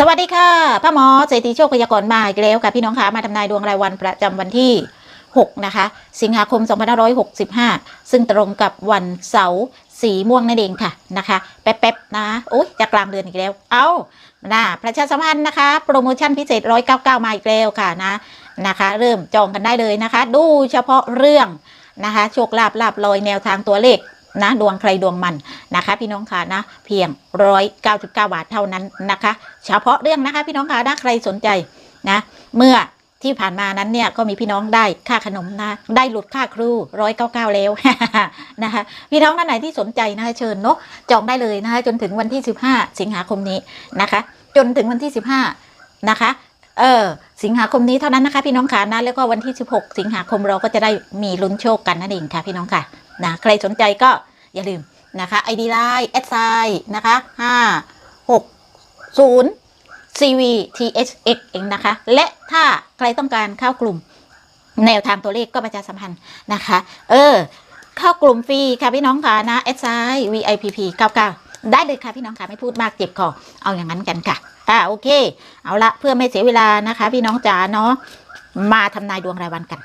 สวัสดีค่ะพ่อหมอเศรษฐีโชคพยากรณ์มาอีกแล้วค่ะพี่น้องคะมาทำนายดวงรายวันประจำวันที่ 6 นะคะ สิงหาคม 2565 ซึ่งตรงกับวันเสาร์สีม่วงนั่นเองค่ะนะคะ แป๊บๆนะโอ๊ยจะกลางเดือนอีกแล้ว เอานะประชาสัมพันธ์นะคะ โปรโมชั่นพิเศษ 199 มาอีกแล้วค่ะนะนะคะ เริ่มจองกันได้เลยนะคะ ดูเฉพาะเรื่องนะคะโชคลาภลาบลอยแนวทางตัวเลข นะดวงใครดวงมันนะคะ พี่น้องค่ะนะเพียง 199 บาทเท่านั้นนะคะ เฉพาะเรื่องนะคะพี่น้องค่ะถ้าใครสนใจนะเมื่อที่ผ่านมานั้นเนี่ยก็มีพี่น้องได้ค่าขนมนะได้หลุดค่าครูร้อยเก้าเก้าแล้วนะคะพี่น้องท่านไหนที่สนใจนะคะเชิญเนาะจองได้เลยนะคะจนถึงวันที่15สิงหาคมนี้นะคะ จนถึงวันที่15นะคะเออสิงหาคมนี้เท่านั้นนะคะ พี่น้องค่ะนะแล้วก็วันที่16สิงหาคมเราก็จะได้มีลุ้นโชคกันนั่นเองค่ะพี่น้องค่ะ นะใครสนใจก็อย่าลืมนะคะไอดีไลน์แอดไซน์นะคะ 5 6 0 CVTHX เองนะคะ และถ้าใครต้องการเข้ากลุ่มแนวทางตัวเลขก็ประชาสัมพันธ์นะคะ เออ เข้ากลุ่มฟรีค่ะพี่น้องค่ะนะแอดไซน์ VIPP 99 ได้เลยค่ะพี่น้องค่ะไม่พูดมากเจ็บคอเอาอย่างนั้นกันค่ะอ่าโอเค เอาละเพื่อไม่เสียเวลานะคะ พี่น้องจ๋าเนาะมาทำนายดวงรายวันกัน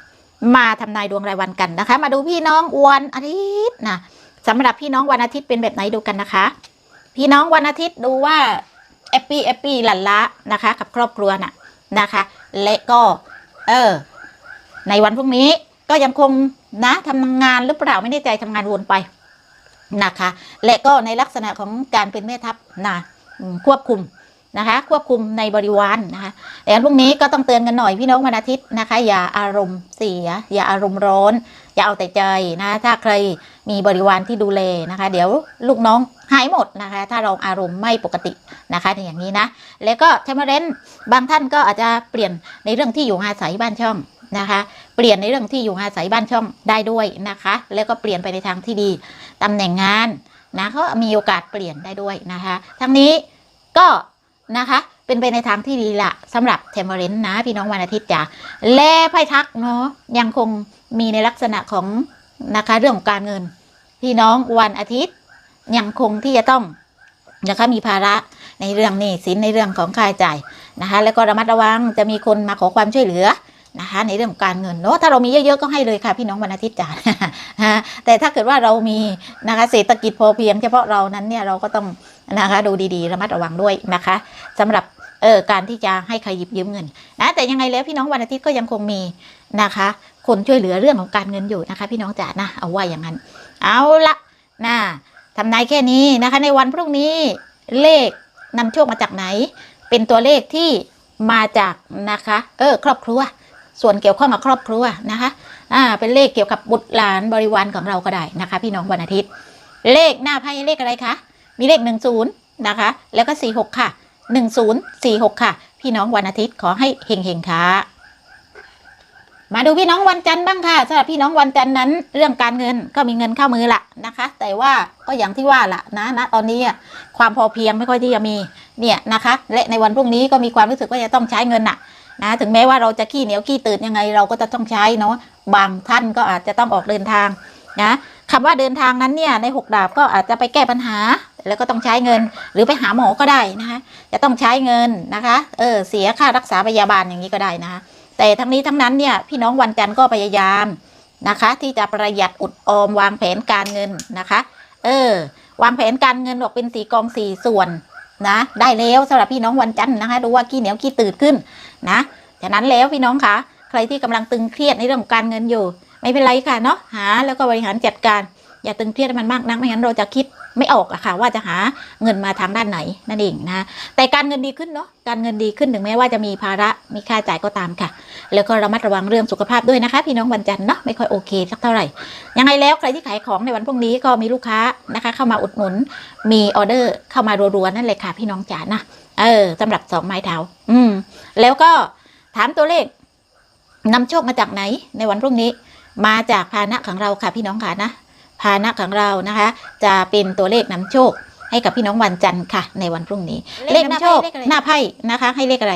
มาทำนายดวงรายวันกันนะคะ มาดูพี่น้องวันอาทิตย์นะสำหรับพี่น้องวันอาทิตย์เป็นแบบไหนดูกันนะคะ พี่น้องวันอาทิตย์ดูว่าแอปปี้แอปปี้หลั่นละนะคะ กับครอบครัวน่ะนะคะ และก็ เออ ในวันพรุ่งนี้ก็ยังคงนะทำงานหรือเปล่าไม่แน่ใจทำงานวนไปนะคะ และก็ในลักษณะของการเป็นแม่ทัพนะควบคุม นะคะ ควบคุมในบริวารนะคะแต่พรุ่งนี้ก็ต้องเตือนกันหน่อยพี่น้องวันอาทิตย์นะคะ อย่าอารมณ์เสีย อย่าอารมณ์ร้อน อย่าเอาแต่ใจนะถ้าใครมีบริวารที่ดูแลนะคะ เดี๋ยวลูกน้องหายหมดนะคะ ถ้าเราอารมณ์ไม่ปกตินะคะในอย่างนี้นะ แล้วก็เทมเมเรนบางท่านก็อาจจะเปลี่ยนในเรื่องที่อยู่อาศัยบ้านช่องนะคะ เปลี่ยนในเรื่องที่อยู่อาศัยบ้านช่องได้ด้วยนะคะ แล้วก็เปลี่ยนไปในทางที่ดีตำแหน่งงานนะเขามีโอกาสเปลี่ยนได้ด้วยนะคะ ทั้งนี้ก็ นะคะ เป็นไปในทางที่ดีละสำหรับเทมเมเรนนะ พี่น้องวันอาทิตย์จ้ะและไพ่ทักเนาะยังคงมีในลักษณะของนะคะเรื่องของการเงิน พี่น้องวันอาทิตย์ยังคงที่จะต้องนะคะมีภาระในเรื่องนี้สินในเรื่องของค่าใช้จ่ายนะคะ แล้วก็ระมัดระวังจะมีคนมาขอความช่วยเหลือนะคะ ในเรื่องของการเงินเนาะถ้าเรามีเยอะๆก็ให้เลยค่ะพี่น้องวันอาทิตย์จ้าแต่ถ้าเกิดว่าเรามีนะคะเศรษฐกิจพอเพียงเฉพาะเรานั้นเนี่ยเราก็ต้อง นะคะ ดูดีๆระมัดระวังด้วยนะคะสำหรับเออการที่จะให้ใครหยิบยืมเงินนะแต่ยังไงแล้วพี่น้องวันอาทิตย์ก็ยังคงมีนะคะ คนช่วยเหลือเรื่องของการเงินอยู่นะคะ พี่น้องจ๋านะเอาว่าอย่างนั้น เอาละนะทำนายแค่นี้นะคะ ในวันพรุ่งนี้เลขนำโชคมาจากไหน เป็นตัวเลขที่มาจากนะคะ เออ ครอบครัว ส่วนเกี่ยวข้องกับครอบครัวนะคะ อ่า เป็นเลขเกี่ยวกับบุตรหลานบริวารของเราก็ได้นะคะ พี่น้องวันอาทิตย์ เลขหน้าไพ่เลขอะไรคะ มีเลขหนึ่งศูนย์นะคะ แล้วก็สี่หกค่ะหนึ่งศูนย์สี่หกค่ะ พี่น้องวันอาทิตย์ขอให้เฮงเฮงๆค่ะมาดูพี่น้องวันจันทร์บ้างค่ะสำหรับพี่น้องวันจันทร์นั้น เรื่องการเงินก็มีเงินเข้ามือละนะคะ แต่ว่าก็อย่างที่ว่าละนะนะตอนนี้อะความพอเพียงไม่ค่อยที่จะมีเนี่ยนะคะ และในวันพรุ่งนี้ก็มีความรู้สึกว่าจะต้องใช้เงินน่ะนะถึงแม้ว่าเราจะขี้เหนียวขี้ตื่นยังไง เราก็จะต้องใช้เนาะบางท่านก็อาจจะต้องออกเดินทางนะ คำว่าเดินทางนั้นเนี่ยในหกดาบก็อาจจะไปแก้ปัญหา แล้วก็ต้องใช้เงิน หรือไปหาหมอก็ได้นะคะ จะต้องใช้เงินนะคะเออเสียค่ารักษาพยาบาลอย่างนี้ก็ได้นะคะ แต่ทั้งนี้ทั้งนั้นเนี่ยพี่น้องวันจันทร์ก็พยายามนะคะ ที่จะประหยัดอุดออมวางแผนการเงินนะคะ เออ วางแผนการเงินออกเป็นสีกองสี่ส่วนนะได้แล้วสำหรับพี่น้องวันจันทร์นะคะดูว่าขี้เหนียวขี้ตื่นขึ้นนะฉะนั้นแล้วพี่น้องคะใครที่กำลังตึงเครียดในเรื่องการเงินอยู่ ไม่เป็นไรค่ะเนาะหาแล้วก็บริหารจัดการ อย่าตึงเครียดมันมากนักไม่งั้นเราจะคิดไม่ออกอะค่ะว่าจะหาเงินมาทางด้านไหนนั่นเองนะแต่การเงินดีขึ้นเนาะการเงินดีขึ้นถึงแม้ว่าจะมีภาระมีค่าจ่ายก็ตามค่ะ แล้วก็ระมัดระวังเรื่องสุขภาพด้วยนะคะ พี่น้องวันจันทร์เนาะไม่ค่อยโอเคสักเท่าไหร่ยังไงแล้วใครที่ขายของในวันพรุ่งนี้ก็มีลูกค้านะคะ เข้ามาอุดหนุน มีออเดอร์เข้ามารัวๆนั่นเลยค่ะ พี่น้องจ๋านะเออสำหรับสองไม้เท้าอืมแล้วก็ถามตัวเลขนำโชคมาจากไหนในวันพรุ่งนี้ มาจากพาหนะของเราค่ะพี่น้องค่ะนะพาหนะของเรานะคะ จะเป็นตัวเลขนำโชค ให้กับพี่น้องวันจันทร์ค่ะ ในวันพรุ่งนี้ เลขนำโชคหน้าไพ่นะคะ ให้เลขอะไร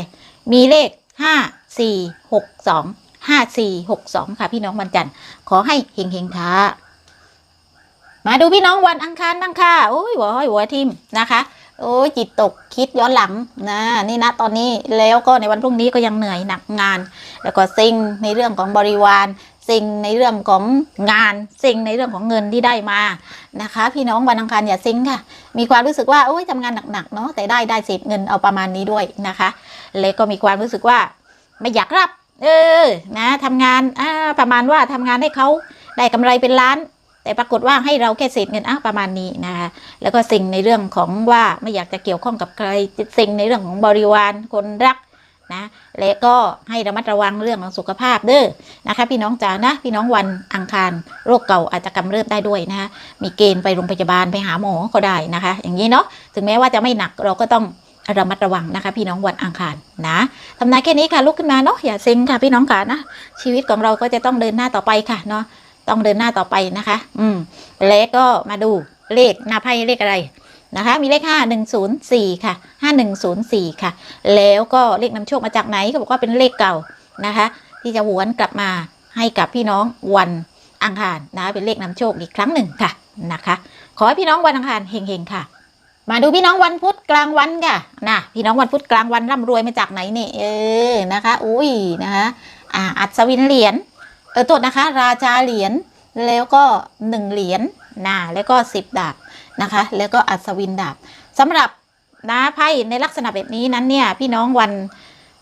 มีเลขห้าสี่หกสองห้าสี่หกสองค่ะพี่น้องวันจันทร์ขอให้เฮงเฮงๆค่ะมาดูพี่น้องวันอังคารบ้างค่ะโอ้ยหัวห้อยหัวทิมนะคะ โอ้ยจิตตกคิดย้อนหลังนะนี่นะตอนนี้แล้วก็ในวันพรุ่งนี้ก็ยังเหนื่อยหนักงาน แล้วก็ซิงในเรื่องของบริวาร ซิงในเรื่องของงานซิงในเรื่องของเงินที่ได้มานะคะ พี่น้องวันอังคารอย่าซิงค่ะ มีความรู้สึกว่าโอ้ยทำงานหนักๆเนาะแต่ได้ได้เศษเงินเอาประมาณนี้ด้วยนะคะแล้วก็มีความรู้สึกว่าไม่อยากรับ เออนะทำงานอ่าประมาณว่าทำงานให้เขาได้กำไรเป็นล้านแต่ปรากฏว่าให้เราแค่เศษเงินอะประมาณนี้นะคะแล้วก็สิ่งในเรื่องของว่าไม่อยากจะเกี่ยวข้องกับใครสิ่งในเรื่องของบริวารคนรัก นะและก็ให้ระมัดระวังเรื่องของสุขภาพเด้อนะคะ พี่น้องจ๋านะพี่น้องวันอังคารโรคเก่าอาจจะกำเริบได้ด้วยนะคะมีเกณฑ์ไปโรงพยาบาลไปหาหมอก็ได้นะคะ อย่างนี้เนาะถึงแม้ว่าจะไม่หนักเราก็ต้องระมัดระวังนะคะ พี่น้องวันอังคารนะทำนายแค่นี้ค่ะลุกขึ้นมาเนาะอย่าเซ็งค่ะพี่น้องค่ะนะชีวิตของเราก็จะต้องเดินหน้าต่อไปค่ะเนาะต้องเดินหน้าต่อไปนะคะ อืมและก็มาดูเลขหน้าไพ่เลขอะไร นะคะ มีเลข 5104 ค่ะ 5104 ค่ะ แล้วก็เลขนำโชคมาจากไหนเขาบอกว่าเป็นเลขเก่านะคะ ที่จะหวนกลับมาให้กับพี่น้องวันอังคารนะะเป็นเลขนำโชคอีกครั้งหนึ่งค่ะนะคะ ขอให้พี่น้องวันอังคารเฮงๆค่ะ มาดูพี่น้องวันพุธกลางวันค่ะนะพี่น้องวันพุธกลางวันร่ำรวยมาจากไหนเนี่ยเออนะคะ อุ้ยนะคะอ่าอัศวินเหรียญเออโทษนะคะ ราชาเหรียญแล้วก็หนึ่งเหรียญนะแล้วก็สิบดาบ นะคะ แล้วก็อัศวินดาบสำหรับนะไพ่ในลักษณะแบบนี้นั้นเนี่ยพี่น้องวัน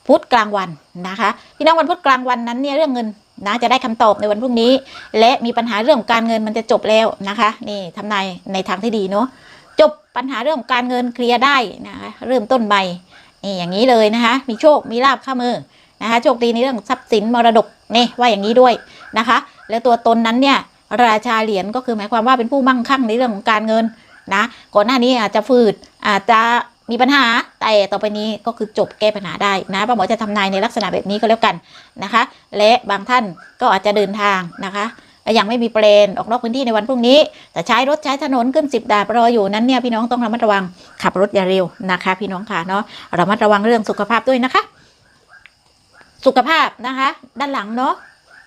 พุธกลางวันนะคะ พี่น้องวันพุธกลางวันนั้นเนี่ยเรื่องเงินนะจะได้คำตอบในวันพรุ่งนี้ และมีปัญหาเรื่องการเงินมันจะจบแล้วนะคะนี่ทำนายในทางที่ดีเนาะจบปัญหาเรื่องของการเงินเคลียร์ได้นะคะเริ่มต้นใหม่นี่อย่างนี้เลยนะคะ มีโชคมีลาบข้ามือนะคะโชคดีในเรื่องทรัพย์สินมรดกนี่ว่าอย่างนี้ด้วยนะคะ แล้วตัวตนนั้นเนี่ยราชาเหรียญก็คือหมายความว่าเป็นผู้มั่งคั่งในเรื่องของการเงิน นะก่อนหน้านี้อาจจะฝืดอาจจะมีปัญหาแต่ต่อไปนี้ก็คือจบแก้ปัญหาได้นะป้าหมอจะทำนายในลักษณะแบบนี้ก็แล้วกันนะคะ และบางท่านก็อาจจะเดินทางนะคะยังไม่มีเปลนออกนอกพื้นที่ในวันพรุ่งนี้ แต่ใช้รถใช้ถนนขึ้นสิบดาบรออยู่นั้นเนี่ยพี่น้องต้องระมัดระวังขับรถอย่าเร็วนะคะ พี่น้องค่ะเนาะระมัดระวังเรื่องสุขภาพด้วยนะคะ สุขภาพนะคะ ด้านหลังเนาะ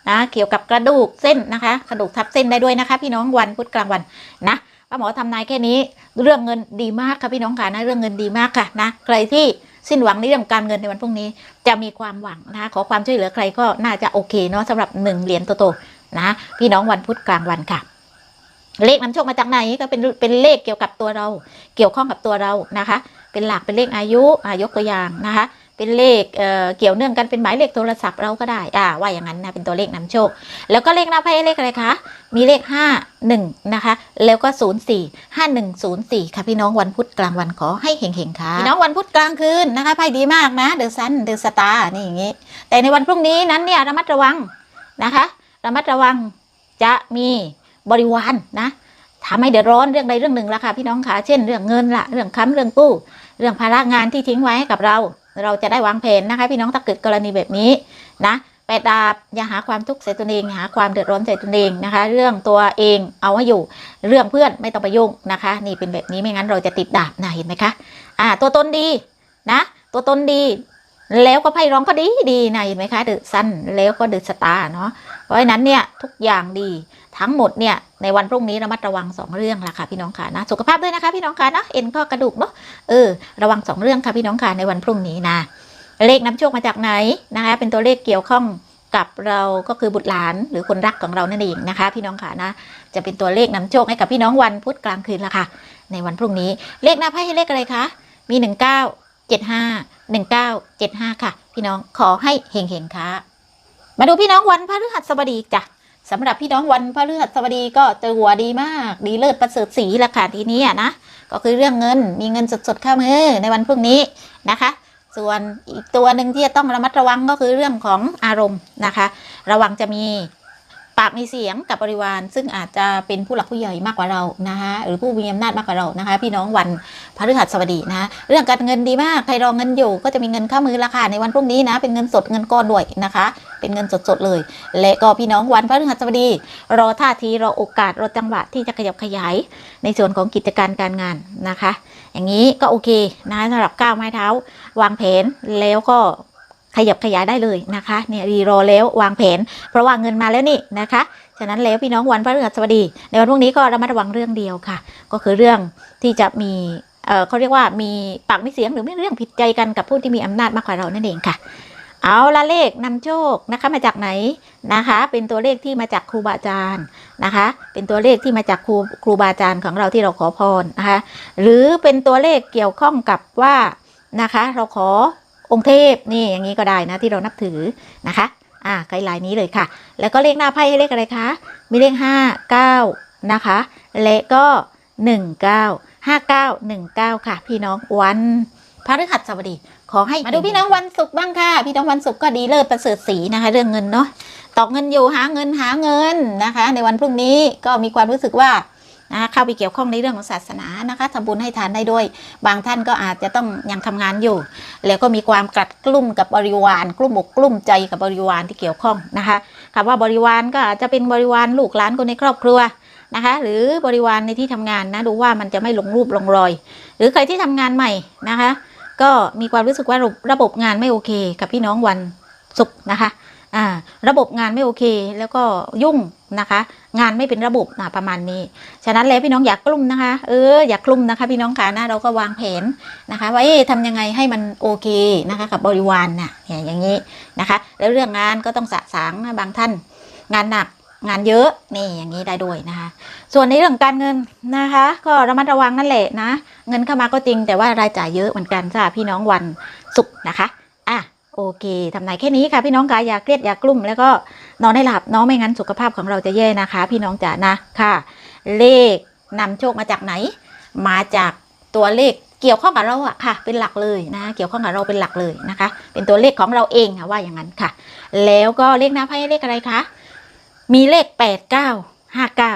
นะเกี่ยวกับกระดูกเส้นนะคะ กระดูกทับเส้นได้ด้วยนะคะ พี่น้องวันพุธกลางวันนะ ป้าหมอทำนายแค่นี้เรื่องเงินดีมากค่ะพี่น้องค่ะนะเรื่องเงินดีมากค่ะนะใครที่สิ้นหวังในเรื่องการเงินในวันพรุ่งนี้ จะมีความหวังนะขอความช่วยเหลือใครก็น่าจะโอเคเนาะสำหรับหนึ่งเหรียญโตๆนะพี่น้องวันพุธกลางวันค่ะเลขนำโชคมาจากไหนก็เป็นเป็นเลขเกี่ยวกับตัวเรา เกี่ยวข้องกับตัวเรานะคะ เป็นหลักเป็นเลขอายุอายกตัวอย่างนะคะ เป็นเลขเเกี่ยวเนื่องกันเป็นหมายเลขโทรศัพท์เราก็ได้ อ่า ว่าอย่างนั้นนะ เป็นตัวเลขนำโชค แล้วก็เลขหน้าไพ่เลขอะไรคะ มีเลข 5 1 นะคะ แล้วก็ 0 4 5 1 0 4 ค่ะพี่น้องวันพุธกลางวันขอให้เฮงๆค่ะ พี่น้องวันพุธกลางคืนนะคะไพ่ดีมากนะ เดอะซัน เดอะสตาร์นี่อย่างงี้ แต่ในวันพรุ่งนี้นั้นเนี่ยระมัดระวังนะคะ ระมัดระวังจะมีบริวารนะทำให้เดือดร้อนเรื่องใดเรื่องหนึ่งละค่ะพี่น้องค่ะ เช่น เรื่องเงินละเรื่องค้ำเรื่องกู้ เรื่องภาระงานที่ทิ้งไว้ให้กับเรา เราจะได้วางแผนนะคะ พี่น้องถ้าเกิดกรณีแบบนี้นะแปดดาบอย่าหาความทุกข์ใส่ตัวเองอย่าหาความเดือดร้อนใส่ตัวเองนะคะ เรื่องตัวเองเอาไว้อยู่ เรื่องเพื่อนไม่ต้องไปยุ่งนะคะ นี่เป็นแบบนี้ไม่งั้นเราจะติดดาบนะเห็นไหมคะอ่าตัวตนดีนะ ตัวตนดี แล้วก็ไพ่ร้องก็ดีดีนะเห็นไหมคะเดือะซันแล้วก็เดือะสตาร์เนาะเพราะฉะนั้นเนี่ยทุกอย่างดี ทั้งหมดเนี่ยในวันพรุ่งนี้ระมัดระวังสองเรื่องละค่ะพี่น้องค่ะนะสุขภาพด้วยนะคะพี่น้องค่ะนะเอ็นข้อกระดูกเนาะเออระวังสองเรื่องค่ะพี่น้องค่ะในวันพรุ่งนี้นะเลขน้ำโชคมาจากไหนนะคะ เป็นตัวเลขเกี่ยวข้องกับเราก็คือบุตรหลานหรือคนรักของเรานั่นเองนะคะ พี่น้องค่ะนะ จะเป็นตัวเลขนำโชคให้กับพี่น้องวันพุธกลางคืนละค่ะ ในวันพรุ่งนี้เลขหน้าไพ่ให้เลขอะไรคะมีหนึ่งเก้าเจ็ดห้าหนึ่งเก้าเจ็ดห้าค่ะ พี่น้องขอให้เฮงๆค่ะมาดูพี่น้องวันพฤหัสบดีจ้ะ สำหรับพี่น้องวันพระฤหัสบดีก็เจอหัวดีมาก ดีเลิศประเสริฐสีละค่ะทีนี้อะนะก็คือเรื่องเงินมีเงินสดๆเข้ามือในวันพรุ่งนี้นะคะ ส่วนอีกตัวหนึ่งที่จะต้องระมัดระวังก็คือเรื่องของอารมณ์นะคะ ระวังจะมี ปากมีเสียงกับบริวาร ซึ่งอาจจะเป็นผู้หลักผู้ใหญ่มากกว่าเรานะคะหรือผู้มีอำนาจมากกว่าเรานะคะ พี่น้องวันพฤหัสบดีนะะเรื่องการเงินดีมากใครรองเงินอยู่ก็จะมีเงินเข้ามือราคาในวันพรุ่งนี้นะเป็นเงินสดเงินก้อนด้วยนะคะ เป็นเงินสดๆเลย และก็พี่น้องวันพฤหัสบดี รอท่าทีรอโอกาสรอจังหวะที่จะขยับขยาย ในส่วนของกิจการการงานนะคะ อย่างนี้ก็โอเคนะสำหรับก้าวไม้เท้า วางแผนแล้วก็ ขยับขยายได้เลยนะคะเนี่ยรีรอแล้ววางแผน เพราะว่าเงินมาแล้วนี่นะคะฉะนั้นแล้วพี่น้องวันพระฤหัสบดี ในวันพรุ่งนี้ก็ระมัดระวังเรื่องเดียวค่ะ ก็คือเรื่องที่จะมีเออเขาเรียกว่ามีปากมีเสียงหรือไม่เรื่องผิดใจกันกับผู้ที่มีอำนาจมากกว่าเรานั่นเองค่ะ เอาละเลขนำโชคนะคะมาจากไหนนะคะ เป็นตัวเลขที่มาจากครูบาอาจารย์นะคะ เป็นตัวเลขที่มาจากครูครูบาอาจารย์ของเราที่เราขอพรนะคะ หรือเป็นตัวเลขเกี่ยวข้องกับว่านะคะ เราขอ องค์เทพนี่อย่างนี้ก็ได้นะที่เรานับถือนะคะอ่าไกด์ไลน์นี้เลยค่ะ แล้วก็เลขหน้าไพ่ให้เลขอะไรคะ มีเลขห้าเก้านะคะ และก็หนึ่งเก้าห้าเก้าหนึ่งเก้าค่ะ พี่น้องวันพฤหัสบดี ขอให้มาดูพี่น้องวันศุกร์บ้างค่ะ พี่น้องวันศุกร์ก็ดีเลิศประเสริฐสีนะคะ เรื่องเงินเนาะตอกเงินอยู่หาเงินหาเงินนะคะ ในวันพรุ่งนี้ก็มีความรู้สึกว่า นะคะเข้าไปเกี่ยวข้องในเรื่องของศาสนานะคะทำบุญให้ทานได้ด้วย บางท่านก็อาจจะต้องยังทำงานอยู่ แล้วก็มีความกลัดกลุ้มกับบริวาร กลุ้มอกกลุ้มใจกับบริวารที่เกี่ยวข้องนะคะคำว่าบริวารก็อาจจะเป็นบริวารลูกหลานคนในครอบครัวนะคะ หรือบริวารในที่ทำงานนะดูว่ามันจะไม่ลงรูปลงรอย หรือใครที่ทำงานใหม่นะคะ ก็มีความรู้สึกว่าระบบงานไม่โอเค กับพี่น้องวันศุกร์นะคะ อ่าระบบงานไม่โอเค แล้วก็ยุ่งนะคะ งานไม่เป็นระบบนะประมาณนี้ ฉะนั้นแล้วพี่น้องอย่ากกลุ่มนะคะ เอออย่ากกลุ่มนะคะ พี่น้องค่ะนะเราก็วางแผนนะคะ ว่าเอ๊ะทำยังไงให้มันโอเคนะคะกับบริวารน่ะเนี่ยอย่างนี้นะคะ แล้วเรื่องงานก็ต้องสะสางบางท่าน งานหนักงานเยอะนี่อย่างนี้ได้ด้วยนะคะ ส่วนในเรื่องการเงินนะคะ ก็ระมัดระวังนั่นแหละนะ เงินเข้ามาก็จริงแต่ว่ารายจ่ายเยอะเหมือนกันจ้าพี่น้องวันศุกร์นะคะอะ โอเคทำนายแค่นี้ค่ะพี่น้องคะอย่าเครียดอย่ากลุ้มแล้วก็นอนให้หลับเน้องไม่งั้นสุขภาพของเราจะแย่นะคะ พี่น้องจ๋านะค่ะ เลขนำโชคมาจากไหน มาจากตัวเลขเกี่ยวข้องกับเราอะค่ะ เป็นหลักเลยนะ เกี่ยวข้องกับเราเป็นหลักเลยนะคะ เป็นตัวเลขของเราเองค่ะว่าอย่างนั้นค่ะ แล้วก็เลขหน้าไพ่เลขอะไรคะมีเลขแปดเก้าห้าเก้า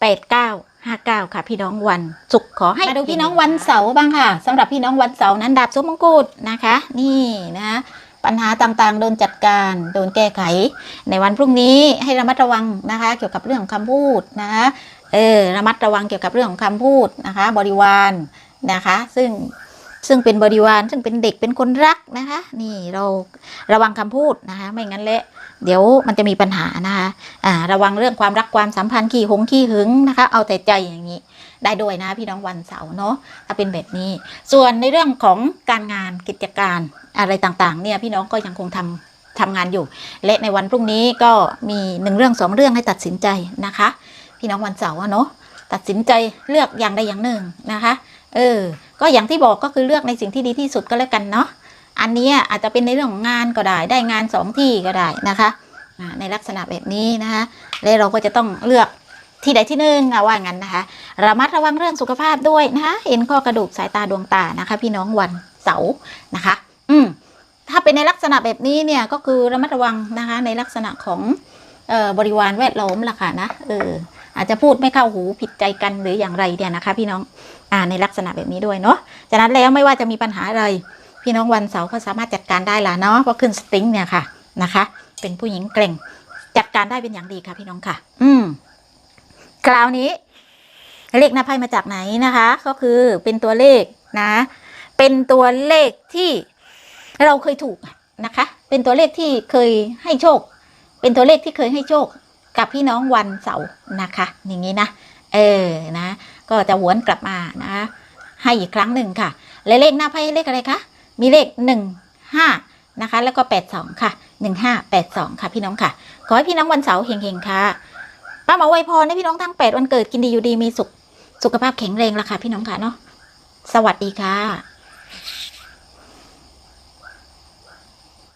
แปดเก้าห้าเก้าค่ะ พี่น้องวันศุกร์ขอให้มาดูพี่น้องวันเสาร์บ้างค่ะสำหรับพี่น้องวันเสาร์นั้นดาบสมมงกุฎนะคะ นี่นะคะ ปัญหาต่างๆ โดนจัดการ โดนแก้ไข ในวันพรุ่งนี้ให้ระมัดระวังนะคะ เกี่ยวกับเรื่องของคำพูดนะคะเออระมัดระวังเกี่ยวกับเรื่องของคำพูดนะคะ บริวารนะคะ ซึ่งซึ่งเป็นบริวารซึ่งเป็นเด็กเป็นคนรักนะคะ นี่เราระวังคำพูดนะคะ ไม่งั้นเละเดี๋ยวมันจะมีปัญหานะคะอ่าระวังเรื่องความรักความสัมพันธ์ขี้หงขี้หึงนะคะ เอาแต่ใจอย่างนี้ ได้ด้วยนะพี่น้องวันเสาร์เนาะถ้าเป็นแบบนี้ ส่วนในเรื่องของการงานกิจการอะไรต่างๆ เนี่ยพี่น้องก็ยังคงทำทำงานอยู่ และในวันพรุ่งนี้ก็มีหนึ่งเรื่องสองเรื่องให้ตัดสินใจนะคะ พี่น้องวันเสาร์เนาะตัดสินใจเลือกอย่างใดอย่างหนึ่งนะคะ เออ ก็อย่างที่บอกก็คือเลือกในสิ่งที่ดีที่สุดก็แล้วกันเนาะอันนี้อาจจะเป็นในเรื่องของงานก็ได้ ได้งานสองที่ก็ได้นะคะในลักษณะแบบนี้นะคะแล้วเราก็จะต้องเลือก ที่ใดที่หนึ่งอะว่างั้นนะคะระมัดระวังเรื่องสุขภาพด้วยนะคะเอ็นข้อกระดูกสายตาดวงตานะคะ พี่น้องวันเสาร์นะคะ อืมถ้าเป็นในลักษณะแบบนี้เนี่ยก็คือระมัดระวังนะคะในลักษณะของเอ่อบริวารแวดล้อมล่ะค่ะนะเอออาจจะพูดไม่เข้าหูผิดใจกันหรืออย่างไรเนี่ยนะคะ พี่น้องอ่าในลักษณะแบบนี้ด้วยเนาะจากนั้นแล้วไม่ว่าจะมีปัญหาอะไร พี่น้องวันเสาร์ก็สามารถจัดการได้ล่ะเนาะเพราะขึ้นสตริงเนี่ยค่ะนะคะ เป็นผู้หญิงเกร่ง จัดการได้เป็นอย่างดีค่ะพี่น้องค่ะ อืม คราวนี้ เลขหน้าไพ่มาจากไหนนะคะ ก็คือเป็นตัวเลขนะ เป็นตัวเลขที่เราเคยถูกนะคะ เป็นตัวเลขที่เคยให้โชค เป็นตัวเลขที่เคยให้โชคกับพี่น้องวันเสาร์นะคะ อย่างนี้นะเออนะ ก็จะหวนกลับมานะคะให้อีกครั้งหนึ่งค่ะ และเลขหน้าไพ่เลขอะไรคะมีเลขหนึ่งห้านะคะ แล้วก็แปดสองค่ะหนึ่งห้าแปดสองค่ะพี่น้องค่ะ ขอให้พี่น้องวันเสาร์เฮงๆค่ะ ป้าหมอไวยพรให้พี่น้องทั้งแปดวันเกิดกินดีอยู่ดีมีสุขสุขภาพแข็งแรงละค่ะพี่น้องค่ะเนาะสวัสดีค่ะ